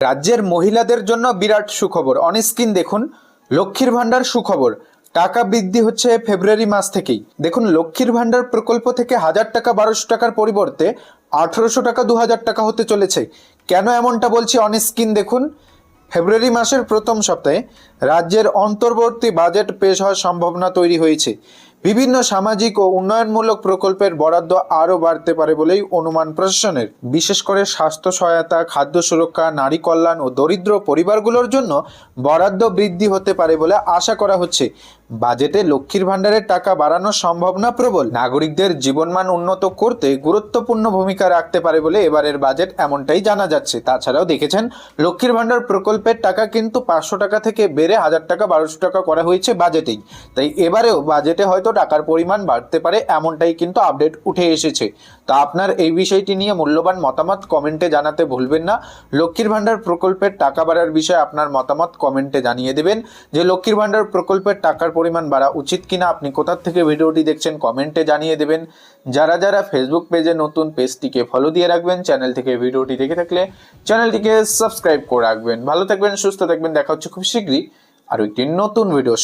রাজ্যের মহিলাদের জন্য বিরাট সুখবর। অনস্ক্রিন দেখুন, লক্ষ্মীর ভাণ্ডার সুখবর। টাকা বৃদ্ধি হচ্ছে ফেব্রুয়ারি মাস থেকেই। দেখুন, লক্ষ্মীর ভাণ্ডার প্রকল্প থেকে হাজার টাকা, বারোশো টাকার পরিবর্তে আঠেরোশো টাকা দু হাজার টাকা হতে চলেছে। কেন এমনটা বলছি? অনস্ক্রিন দেখুন, ফেব্রুয়ারি মাসের প্রথম সপ্তাহে রাজ্যের অন্তর্বর্তী বাজেট পেশ হওয়ার সম্ভাবনা তৈরি হয়েছে। বিভিন্ন সামাজিক ও উন্নয়নমূলক প্রকল্পের বরাদ্দ আরও বাড়তে পারে বলেই অনুমান প্রশাসনের। বিশেষ করে স্বাস্থ্য সহায়তা, খাদ্য সুরক্ষা, নারী কল্যাণ ও দরিদ্র পরিবারগুলোর জন্য বরাদ্দ বৃদ্ধি হতে পারে বলে আশা করা হচ্ছে। বাজেটে লক্ষ্মীর ভাণ্ডারের টাকা বাড়ানো সম্ভব না প্রবল। নাগরিকদের জীবনমান উন্নত করতে গুরুত্বপূর্ণ ভূমিকা রাখতে পারে বলে এবারের বাজেট এমনটাই জানা যাচ্ছে। তাছাড়াও দেখেছেন, লক্ষ্মীর ভাণ্ডার প্রকল্পের টাকা কিন্তু পাঁচশো টাকা থেকে বেড়ে হাজার টাকা, বারোশো টাকা করা হয়েছে বাজেটেই। তাই এবারেও বাজেটে হয়তো টাকার পরিমাণ বাড়তে পারে এমনটাই কিন্তু আপডেট উঠে এসেছে। তা আপনার এই বিষয়টি নিয়ে মূল্যবান মতামত কমেন্টে জানাতে ভুলবেন না। লক্ষ্মীর ভাণ্ডার প্রকল্পের টাকা বাড়ার বিষয়ে আপনার মতামত কমেন্টে জানিয়ে দেবেন। যে লক্ষ্মীর ভাণ্ডার প্রকল্পের টাকার পরিমাণ বাড়া উচিত কিনা আপনি কোথা থেকে ভিডিওটি দেখছেন কমেন্টে জানিয়ে দেবেন। যারা যারা ফেসবুক পেজে নতুন পেজটিকে ফলো দিয়ে রাখবেন চ্যানেল থেকে ভিডিওটি দেখে থাকলে চ্যানেলটিকে সাবস্ক্রাইব করে রাখবেন। ভালো থাকবেন, সুস্থ থাকবেন, দেখা হচ্ছে খুব শীঘ্রই আর একটি নতুন ভিডিও